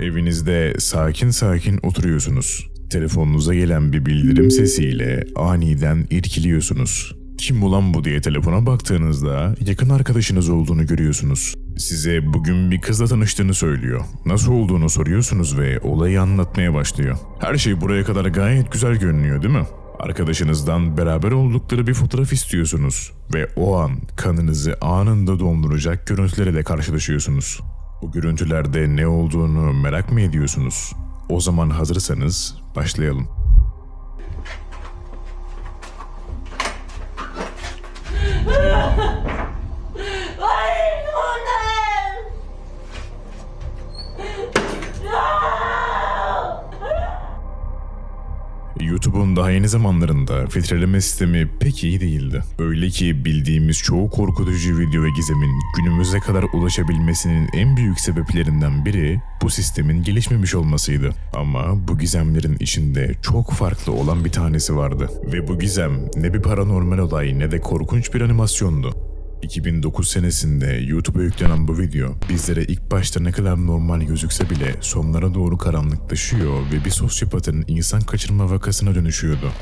Evinizde sakin sakin oturuyorsunuz. Telefonunuza gelen bir bildirim sesiyle aniden irkiliyorsunuz. Kim ulan bu diye telefona baktığınızda yakın arkadaşınız olduğunu görüyorsunuz. Size bugün bir kızla tanıştığını söylüyor. Nasıl olduğunu soruyorsunuz ve olayı anlatmaya başlıyor. Her şey buraya kadar gayet güzel görünüyor değil mi? Arkadaşınızdan beraber oldukları bir fotoğraf istiyorsunuz ve o an kanınızı anında donduracak görüntülerle karşılaşıyorsunuz. Bu görüntülerde ne olduğunu merak mı ediyorsunuz? O zaman hazırsanız başlayalım. Ay Nurten! YouTube'un daha yeni zamanlarında filtreleme sistemi pek iyi değildi. Öyle ki bildiğimiz çoğu korkutucu video ve gizemin günümüze kadar ulaşabilmesinin en büyük sebeplerinden biri bu sistemin gelişmemiş olmasıydı. Ama bu gizemlerin içinde çok farklı olan bir tanesi vardı. Ve bu gizem ne bir paranormal olay ne de korkunç bir animasyondu. 2009 senesinde YouTube'a yüklenen bu video bizlere ilk başta ne kadar normal gözükse bile sonlara doğru karanlıklaşıyor ve bir sosyopatın insan kaçırma vakasına dönüşüyordu.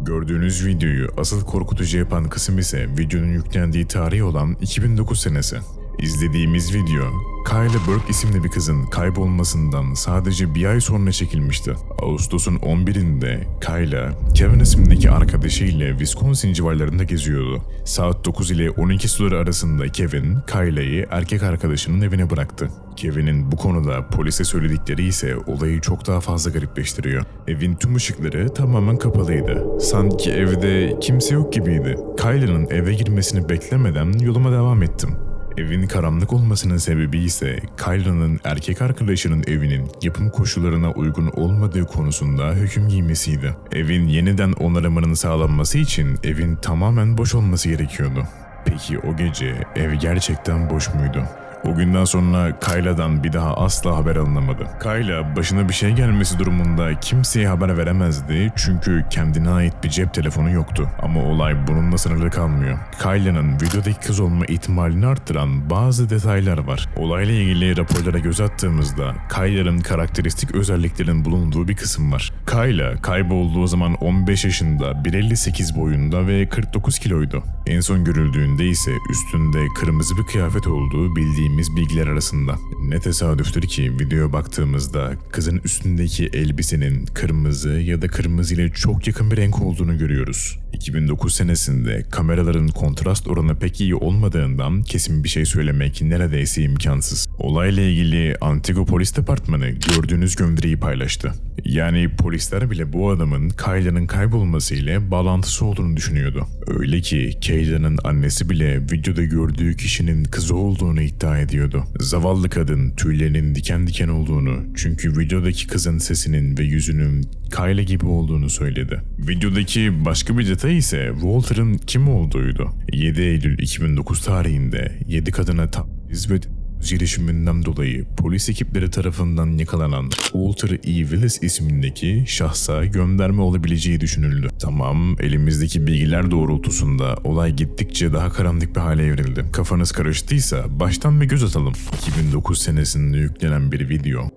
Gördüğünüz videoyu asıl korkutucu yapan kısım ise videonun yüklendiği tarih olan 2009 senesi. İzlediğimiz video, Kyla Burke isimli bir kızın kaybolmasından sadece bir ay sonra çekilmişti. Ağustos'un 11'inde Kyla, Kevin ismindeki arkadaşıyla Wisconsin civarlarında geziyordu. Saat 9 ile 12 suları arasında Kevin, Kyla'yı erkek arkadaşının evine bıraktı. Kevin'in bu konuda polise söyledikleri ise olayı çok daha fazla garipleştiriyor. Evin tüm ışıkları tamamen kapalıydı. Sanki evde kimse yok gibiydi. Kyla'nın eve girmesini beklemeden yoluma devam ettim. Evin karanlık olmasının sebebi ise Kyla'nın erkek arkadaşının evinin yapım koşullarına uygun olmadığı konusunda hüküm giymesiydi. Evin yeniden onarımının sağlanması için evin tamamen boş olması gerekiyordu. Peki o gece ev gerçekten boş muydu? O günden sonra Kayla'dan bir daha asla haber alınamadı. Kayla başına bir şey gelmesi durumunda kimseye haber veremezdi çünkü kendine ait bir cep telefonu yoktu. Ama olay bununla sınırlı kalmıyor. Kayla'nın videodaki kız olma ihtimalini arttıran bazı detaylar var. Olayla ilgili raporlara göz attığımızda Kayla'nın karakteristik özelliklerin bulunduğu bir kısım var. Kayla kaybolduğu zaman 15 yaşında, 1.58 boyunda ve 49 kiloydu. En son görüldüğünde ise üstünde kırmızı bir kıyafet olduğu bildiğimiz bilgiler arasında. Ne tesadüftür ki videoya baktığımızda kızın üstündeki elbisenin kırmızı ya da kırmızı ile çok yakın bir renk olduğunu görüyoruz. 2009 senesinde kameraların kontrast oranı pek iyi olmadığından kesin bir şey söylemek neredeyse imkansız. Olayla ilgili Antigo Polis Departmanı gördüğünüz gönderiyi paylaştı. Yani polisler bile bu adamın Kayla'nın kaybolması ile bağlantısı olduğunu düşünüyordu. Öyle ki Kayla'nın annesi bile videoda gördüğü kişinin kızı olduğunu iddia ediyordu. Zavallı kadın tüylerinin diken diken olduğunu çünkü videodaki kızın sesinin ve yüzünün Kayla gibi olduğunu söyledi. Videodaki başka bir detay ise Walter'ın kim olduğuydu. 7 Eylül 2009 tarihinde 7 kadına taciz ve girişiminden dolayı polis ekipleri tarafından yakalanan Walter E. Willis ismindeki şahsa gönderme olabileceği düşünüldü. Tamam, elimizdeki bilgiler doğrultusunda olay gittikçe daha karanlık bir hale evrildi. Kafanız karıştıysa baştan bir göz atalım. 2009 senesinde yüklenen bir video.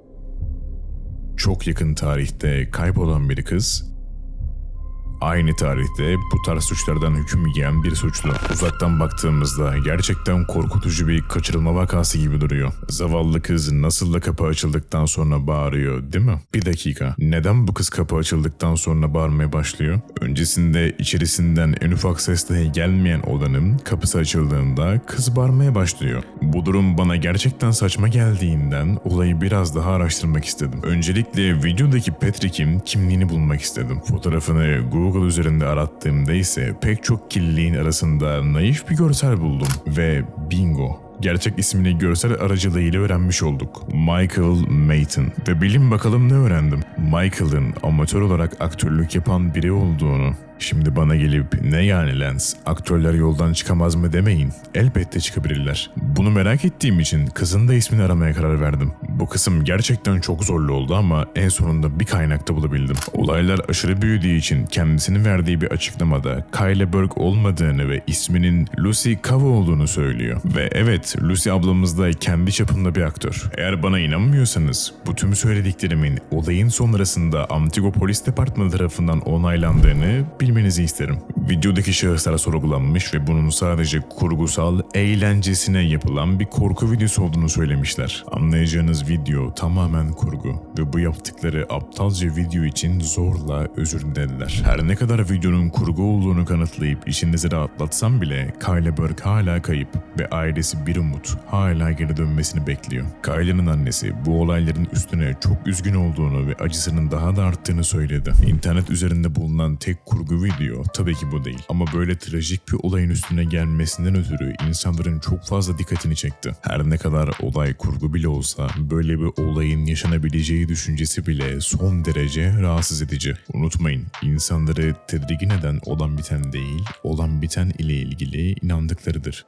Çok yakın tarihte kaybolan bir kız Aynı tarihte bu tarz suçlardan hüküm giyen bir suçlu. Uzaktan baktığımızda gerçekten korkutucu bir kaçırılma vakası gibi duruyor. Zavallı kız nasıl da kapı açıldıktan sonra bağırıyor değil mi? Bir dakika. Neden bu kız kapı açıldıktan sonra bağırmaya başlıyor? Öncesinde içerisinden en ufak ses dahi gelmeyen odanın kapısı açıldığında kız bağırmaya başlıyor. Bu durum bana gerçekten saçma geldiğinden olayı biraz daha araştırmak istedim. Öncelikle videodaki Patrick'in kimliğini bulmak istedim. Fotoğrafını Google Google üzerinde arattığımda ise pek çok kirliliğin arasında naif bir görsel buldum ve bingo gerçek ismini görsel aracılığıyla öğrenmiş olduk. Michael Mayton. Ve bilin bakalım ne öğrendim. Michael'ın amatör olarak aktörlük yapan biri olduğunu. Şimdi bana gelip ne yani Lens, aktörler yoldan çıkamaz mı demeyin. Elbette çıkabilirler. Bunu merak ettiğim için kızın da ismini aramaya karar verdim. Bu kısım gerçekten çok zorlu oldu ama en sonunda bir kaynakta bulabildim. Olaylar aşırı büyüdüğü için kendisinin verdiği bir açıklamada Kyle Burke olmadığını ve isminin Lucy Kava olduğunu söylüyor. Ve evet Lucy ablamız da kendi çapında bir aktör. Eğer bana inanmıyorsanız bu tüm söylediklerimin olayın sonrasında Antigo Polis Departmanı tarafından onaylandığını bilmenizi isterim. Videodaki şahıslar sorgulanmış ve bunun sadece kurgusal, eğlencesine yapılan bir korku videosu olduğunu söylemişler. Anlayacağınız video tamamen kurgu ve bu yaptıkları aptalca video için zorla özür dilediler. Her ne kadar videonun kurgu olduğunu kanıtlayıp işinizi rahatlatsam bile Kyle Burke hala kayıp ve ailesi bir umut hala geri dönmesini bekliyor. Kyle'nin annesi bu olayların üstüne çok üzgün olduğunu ve acısının daha da arttığını söyledi. İnternet üzerinde bulunan tek kurgu video tabii ki bu değil. Ama böyle trajik bir olayın üstüne gelmesinden ötürü insanların çok fazla dikkatini çekti. Her ne kadar olay kurgu bile olsa böyle bir olayın yaşanabileceği düşüncesi bile son derece rahatsız edici. Unutmayın insanları tedirgin eden olan biten değil, olan biten ile ilgili inandıklarıdır.